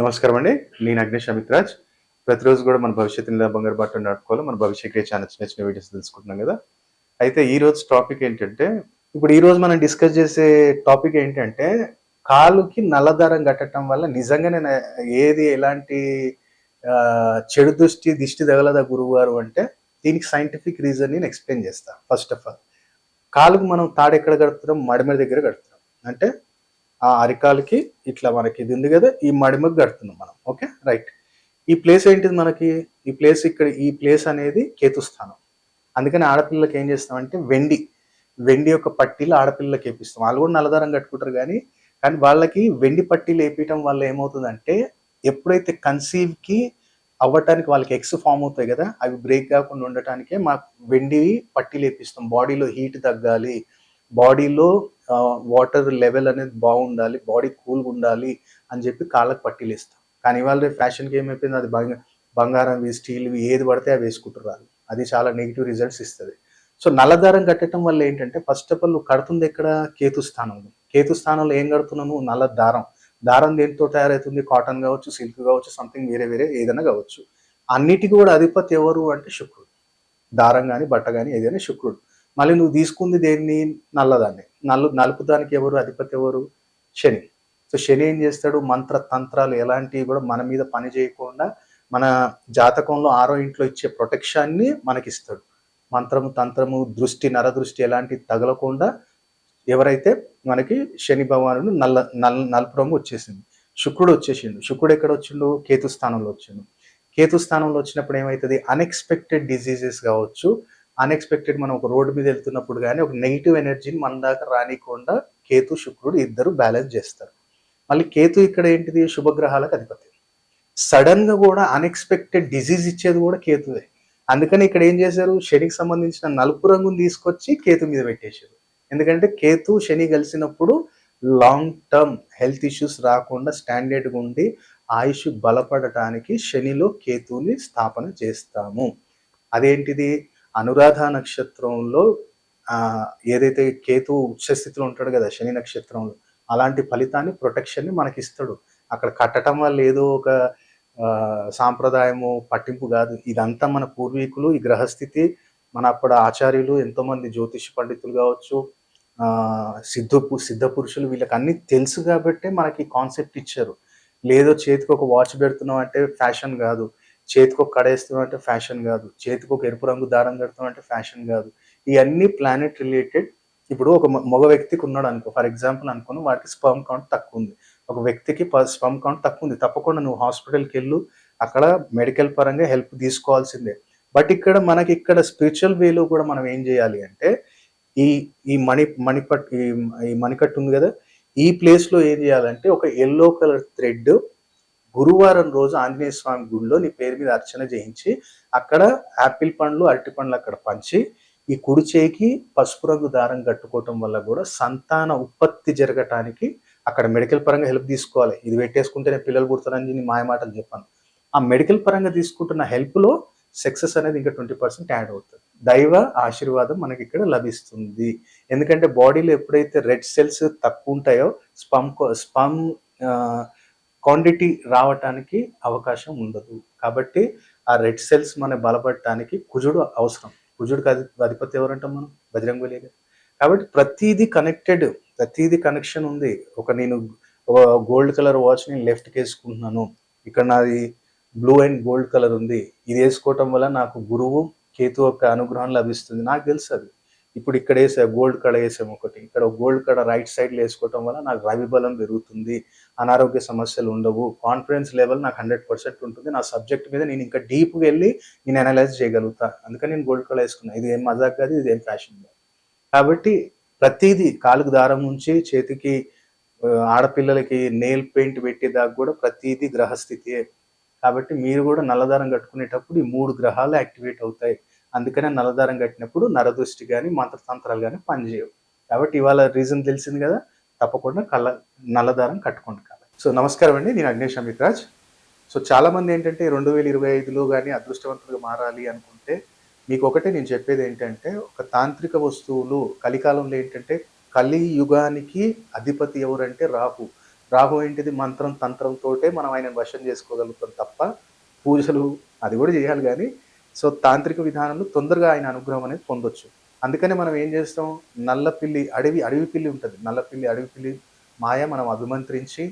నమస్కారం అండి. నేను అగ్నేష్ అమిత్రాజ్. ప్రతిరోజు కూడా మన భవిష్యత్తు నిలా బంగారు బాట నాటుకోవాలి మన భవిష్యత్ క్రియ నచ్చిన వీడియోస్ తెలుసుకుంటున్నాం కదా. అయితే ఈ రోజు టాపిక్ ఏంటంటే ఇప్పుడు ఈ రోజు మనం డిస్కస్ చేసే టాపిక్ ఏంటంటే కాలుకి నల్లదారం కట్టడం వల్ల నిజంగానే నేను ఏది ఎలాంటి చెడు దృష్టి దిష్టి తగలదా గురువు అంటే దీనికి సైంటిఫిక్ రీజన్ నేను ఎక్స్ప్లెయిన్ చేస్తాను ఫస్ట్ ఆఫ్ ఆల్ కాలుకు మనం తాడు ఎక్కడ కడుతున్నాం మడిమ దగ్గర కడుతున్నాం అంటే ఆ అరికాలకి ఇట్లా మనకి ఇది ఉంది కదా ఈ మడిమకు కడుతున్నాం మనం. ఓకే రైట్ ఈ ప్లేస్ ఏంటిది మనకి? ఈ ప్లేస్ ఇక్కడ ఈ ప్లేస్ అనేది కేతుస్థానం. అందుకని ఆడపిల్లలకి ఏం చేస్తామంటే వెండి వెండి యొక్క పట్టీలు ఆడపిల్లలకి వేపిస్తాం. వాళ్ళు కూడా నల్లదారం కట్టుకుంటారు కానీ కానీ వాళ్ళకి వెండి పట్టీలు వేపించడం వల్ల ఏమవుతుందంటే ఎప్పుడైతే కన్సీవ్కి అవ్వటానికి వాళ్ళకి ఎగ్స్ ఫామ్ అవుతాయి కదా అవి బ్రేక్ కాకుండా ఉండటానికే మాకు వెండి పట్టీలు వేపిస్తాం. బాడీలో హీట్ తగ్గాలి. బాడీలో వాటర్ లెవెల్ అనేది బాగుండాలి బాడీ కూల్గా ఉండాలి అని చెప్పి కాళ్ళకు పట్టీలు ఇస్తాం కానీ ఇవాళ ఫ్యాషన్కి ఏమైపోయింది అది బంగ బంగారం స్టీల్ ఏది పడితే అవి వేసుకుంటున్నారు అది చాలా నెగిటివ్ రిజల్ట్స్ ఇస్తుంది. సో నల్లదారం కట్టడం వల్ల ఏంటంటే ఫస్ట్ ఆఫ్ ఆల్ నువ్వు కడుతుంది ఎక్కడ? కేతు స్థానంలో. కేతు స్థానంలో ఏం కడుతున్నావు నువ్వు? నల్ల దారం దారం దేనితో తయారవుతుంది కాటన్ కావచ్చు సిల్క్ కావచ్చు సంథింగ్ వేరే వేరే ఏదైనా కావచ్చు. అన్నిటికీ కూడా అధిపతి ఎవరు అంటే శుక్రుడు. దారం కానీ బట్ట కానీ ఏదైనా శుక్రుడు. మళ్ళీ నువ్వు తీసుకుంది దేన్ని? నల్లదాన్ని. నలు నలుపు దానికి ఎవరు అధిపతి ఎవరు? శని. సో శని ఏం చేస్తాడు? మంత్ర తంత్రాలు ఎలాంటివి కూడా మన మీద పని చేయకుండా మన జాతకంలో ఆరో ఇంట్లో ఇచ్చే ప్రొటెక్షన్ని మనకిస్తాడు. మంత్రము తంత్రము దృష్టి నరదృష్టి ఎలాంటివి తగలకుండా ఎవరైతే మనకి శని భగవానుడు నల్ల నల్ నలుపు రంగు వచ్చేసింది. శుక్రుడు వచ్చేసిండు. శుక్రుడు ఎక్కడ వచ్చిండు? కేతు స్థానంలో వచ్చిండు. కేతు స్థానంలో వచ్చినప్పుడు ఏమవుతుంది అన్ఎక్స్పెక్టెడ్ డిజీజెస్ కావచ్చు అన్ఎక్స్పెక్టెడ్ మనం ఒక రోడ్డు మీద వెళ్తున్నప్పుడు కానీ ఒక నెగిటివ్ ఎనర్జీని మన దాకా రానికుండా కేతు శుక్రుడు ఇద్దరు బ్యాలెన్స్ చేస్తారు. మళ్ళీ కేతు ఇక్కడ ఏంటిది? శుభగ్రహాలకు అధిపతి. సడన్గా కూడా అన్ఎక్స్పెక్టెడ్ డిసీజ్ ఇచ్చేది కూడా కేతువే. అందుకని ఇక్కడ ఏం చేశారు? శనికి సంబంధించిన నలుపు రంగును తీసుకొచ్చి కేతు మీద పెట్టేశారు. ఎందుకంటే కేతు శని కలిసినప్పుడు లాంగ్ టర్మ్ హెల్త్ ఇష్యూస్ రాకుండా స్టాండర్డ్గా ఉండి ఆయుష్ బలపడటానికి శనిలో కేతుని స్థాపన చేస్తాము. అదేంటిది? అనురాధ నక్షత్రంలో ఏదైతే కేతు ఉచ్చస్థితిలో ఉంటాడు కదా శని నక్షత్రంలో అలాంటి ఫలితాన్ని ప్రొటెక్షన్ని మనకి ఇస్తాడు అక్కడ కట్టడం వల్ల ఏదో ఒక సాంప్రదాయము పట్టింపు కాదు. ఇదంతా మన పూర్వీకులు ఈ గ్రహస్థితి మన అప్పుడు ఆచార్యులు ఎంతోమంది జ్యోతిష పండితులు కావచ్చు సిద్ధ పు- సిద్ధ పురుషులు వీళ్ళకి అన్ని తెలుసు కాబట్టే మనకి కాన్సెప్ట్ ఇచ్చారు. లేదో చేతికి ఒక వాచ్ పెడుతున్నాం అంటే ఫ్యాషన్ కాదు. చేతికి ఒక కడేస్తున్నాం అంటే ఫ్యాషన్ కాదు. చేతికి ఒక ఎరుపు రంగు దారం కడుతున్నాం అంటే ఫ్యాషన్ కాదు. ఇవన్నీ ప్లానెట్ రిలేటెడ్ ఇప్పుడు ఒక మగ వ్యక్తికి ఉన్నాడు అనుకో ఫర్ ఎగ్జాంపుల్ అనుకుని వాడికి స్పర్మ్ కౌంట్ తక్కువ ఉంది ఒక వ్యక్తికి స్పర్మ్ కౌంట్ తక్కువ ఉంది తప్పకుండా నువ్వు హాస్పిటల్కి వెళ్ళు అక్కడ మెడికల్ పరంగా హెల్ప్ తీసుకోవాల్సిందే. బట్ ఇక్కడ మనకి ఇక్కడ స్పిరిచువల్ వేలో కూడా మనం ఏం చేయాలి అంటే ఈ ఈ మణి మణిపట్ ఈ ఈ మణికట్టు ఉంది కదా ఈ ప్లేస్లో ఏం చేయాలంటే ఒక ఎల్లో కలర్ థ్రెడ్ గురువారం రోజు ఆంజనేయ స్వామి గుడిలో నీ పేరు మీద అర్చన చేయించి అక్కడ యాపిల్ పండ్లు అరటి పండ్లు అక్కడ పంచి ఈ కుడి చేయికి పసుపు రంగు దారం కట్టుకోవటం వల్ల కూడా సంతాన ఉత్పత్తి జరగటానికి అక్కడ మెడికల్ పరంగా హెల్ప్ తీసుకోవాలి. ఇది పెట్టేసుకుంటేనే పిల్లలు పుడతారని నేను మాయమాటలు చెప్పాను. ఆ మెడికల్ పరంగా తీసుకుంటున్న హెల్ప్లో సక్సెస్ అనేది ఇంకా ట్వంటీ పర్సెంట్ యాడ్ అవుతుంది. దైవ ఆశీర్వాదం మనకి ఇక్కడ లభిస్తుంది. ఎందుకంటే బాడీలో ఎప్పుడైతే రెడ్ సెల్స్ తక్కువ ఉంటాయో స్పమ్ స్పమ్ క్వాంటిటీ రావటానికి అవకాశం ఉండదు. కాబట్టి ఆ రెడ్ సెల్స్ మన బలపడటానికి కుజుడు అవసరం. కుజుడికి అధి అధిపతి ఎవరంటాం మనం? బజరంగులే కాబట్టి ప్రతిదీ కనెక్టెడ్ ప్రతిదీ కనెక్షన్ ఉంది. ఒక నేను గోల్డ్ కలర్ వాచ్ నేను లెఫ్ట్కి వేసుకుంటున్నాను. ఇక్కడ నాది బ్లూ అండ్ గోల్డ్ కలర్ ఉంది. ఇది వేసుకోవటం వల్ల నాకు గురువు కేతు యొక్క అనుగ్రహం లభిస్తుంది. నాకు తెలుసు అది. ఇప్పుడు ఇక్కడ వేసా గోల్డ్ కడ వేసాము ఒకటి ఇక్కడ గోల్డ్ కడ రైట్ సైడ్లో వేసుకోవటం వల్ల నాకు రవి బలం పెరుగుతుంది అనారోగ్య సమస్యలు ఉండవు కాన్ఫిడెన్స్ లెవెల్ నాకు హండ్రెడ్ పర్సెంట్ ఉంటుంది నా సబ్జెక్ట్ మీద నేను ఇంకా డీప్గా వెళ్ళి నేను అనలైజ్ చేయగలుగుతా. అందుకని నేను గోల్డ్ కడ వేసుకున్నా. ఇది ఏం మజాక్ కాదు ఇది ఏం ఫ్యాషన్ కాదు. కాబట్టి ప్రతిదీ కాలుకు దారం నుంచి చేతికి ఆడపిల్లలకి నెయిల్ పెయింట్ పెట్టేదాకా కూడా ప్రతిదీ గ్రహస్థితియే. కాబట్టి మీరు కూడా నల్లదారం కట్టుకునేటప్పుడు ఈ మూడు గ్రహాలు యాక్టివేట్ అవుతాయి. అందుకనే నల్లదారం కట్టినప్పుడు నరదృష్టి కానీ మంత్రతంత్రాలు కానీ పనిచేయవు. కాబట్టి ఇవాళ రీజన్ తెలిసింది కదా తప్పకుండా కళ్ళ నల్లదారం కట్టుకోండి కాబట్టి సో నమస్కారం అండి. నేను అగ్నేష్ అమిత్రాజ్. సో చాలామంది ఏంటంటే రెండు వేల ఇరవై ఐదులో కానీ అదృష్టవంతులుగా మారాలి అనుకుంటే మీకు ఒకటే నేను చెప్పేది ఏంటంటే ఒక తాంత్రిక వస్తువులు కలికాలంలో ఏంటంటే కలి యుగానికి అధిపతి ఎవరంటే రాహు. రాహు ఏంటిది? మంత్రం తంత్రంతోటే మనం ఆయన వశం చేసుకోగలుగుతాం తప్ప పూజలు అది కూడా చేయాలి కానీ సో తాంత్రిక విధానంలో తొందరగా ఆయన అనుగ్రహం అనేది పొందొచ్చు. అందుకనే మనం ఏం చేస్తాం? నల్ల పిల్లి అడవి అడవి పిల్లి ఉంటుంది. నల్ల పిల్లి అడవి పిల్లి మాయ మనం అభిమంత్రించి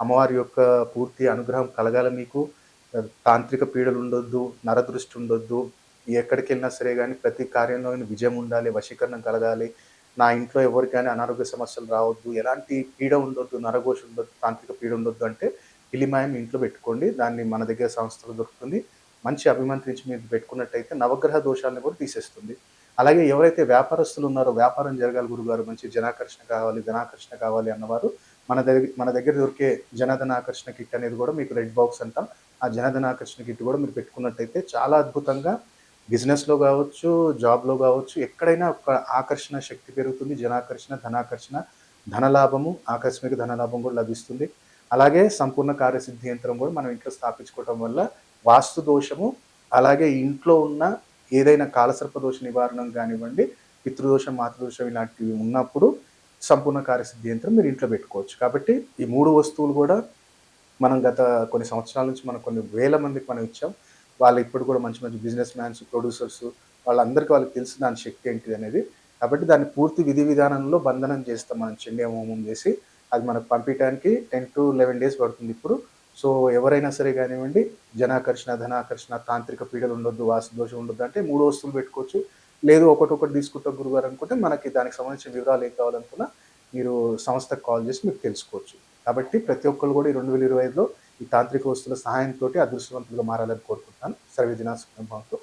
అమ్మవారి యొక్క పూర్తి అనుగ్రహం కలగాల మీకు. తాంత్రిక పీడలు ఉండొద్దు నరదృష్టి ఉండొద్దు. ఎక్కడికి వెళ్ళినా సరే కానీ ప్రతి కార్యంలో విజయం ఉండాలి వశీకరణం కలగాలి. నా ఇంట్లో ఎవరికైనా అనారోగ్య సమస్యలు రావద్దు. ఎలాంటి పీడ ఉండొద్దు నరఘోష ఉండొద్దు తాంత్రిక పీడ ఉండొద్దు అంటే పిలిమాయం ఇంట్లో పెట్టుకోండి. దాన్ని మన దగ్గర సంస్థలు దొరుకుతుంది. మంచి అభిమంత్రించి మీరు పెట్టుకున్నట్టయితే నవగ్రహ దోషాలను కూడా తీసేస్తుంది. అలాగే ఎవరైతే వ్యాపారస్తులు ఉన్నారో వ్యాపారం జరగాలి గురుగారు మంచి జనాకర్షణ కావాలి ధనాకర్షణ కావాలి అన్నవారు మన దగ్గర మన దగ్గర దొరికే జనధనాకర్షణ కిట్ అనేది కూడా మీకు రెడ్ బాక్స్ అంటాం. ఆ జనధనాకర్షణ కిట్ కూడా మీరు పెట్టుకున్నట్టయితే చాలా అద్భుతంగా బిజినెస్లో కావచ్చు జాబ్లో కావచ్చు ఎక్కడైనా ఒక ఆకర్షణ శక్తి పెరుగుతుంది. జనాకర్షణ ధనాకర్షణ ధనలాభము ఆకస్మిక ధనలాభం కూడా లభిస్తుంది. అలాగే సంపూర్ణ కార్యసిద్ధి యంత్రం కూడా మనం ఇంట్లో స్థాపించుకోవటం వల్ల వాస్తు దోషము అలాగే ఇంట్లో ఉన్న ఏదైనా కాలసర్ప దోష నివారణ కానివ్వండి పితృదోషం మాతృదోషం ఇలాంటివి ఉన్నప్పుడు సంపూర్ణ కార్యసిద్ధి యంత్రం మీరు ఇంట్లో పెట్టుకోవచ్చు. కాబట్టి ఈ మూడు వస్తువులు కూడా మనం గత కొన్ని సంవత్సరాల నుంచి మనం కొన్ని వేల మందికి మనం ఇచ్చాం. వాళ్ళు ఇప్పుడు కూడా మంచి మంచి బిజినెస్ మ్యాన్స్ ప్రొడ్యూసర్స్ వాళ్ళందరికీ వాళ్ళకి తెలుసు దాని శక్తి ఏంటిది అనేది. కాబట్టి దాన్ని పూర్తి విధి విధానంలో బంధనం చేస్తాం మనం చెండే హోమం చేసి అది మనకు పంపించడానికి టెన్ టు లెవెన్ డేస్ పడుతుంది ఇప్పుడు. సో ఎవరైనా సరే కానివ్వండి జనాకర్షణ ధనాకర్షణ తాంత్రిక పీడలు ఉండొద్దు వాసుదోషం ఉండొద్దు అంటే మూడు వస్తువులు పెట్టుకోవచ్చు. లేదు ఒకటి ఒకటి తీసుకుంటాం గురుగారు అనుకుంటే మనకి దానికి సంబంధించిన వివరాలు ఏం కావాలనుకున్నా మీరు సంస్థకు కాల్ చేసి మీకు తెలుసుకోవచ్చు. కాబట్టి ప్రతి ఒక్కరు కూడా ఈ రెండు వేల ఇరవై ఐదులో ఈ తాంత్రిక వస్తువుల సహాయంతో అదృష్టవంతులుగా మారాలని కోరుకుంటున్నాను. సర్వే సుఖంతో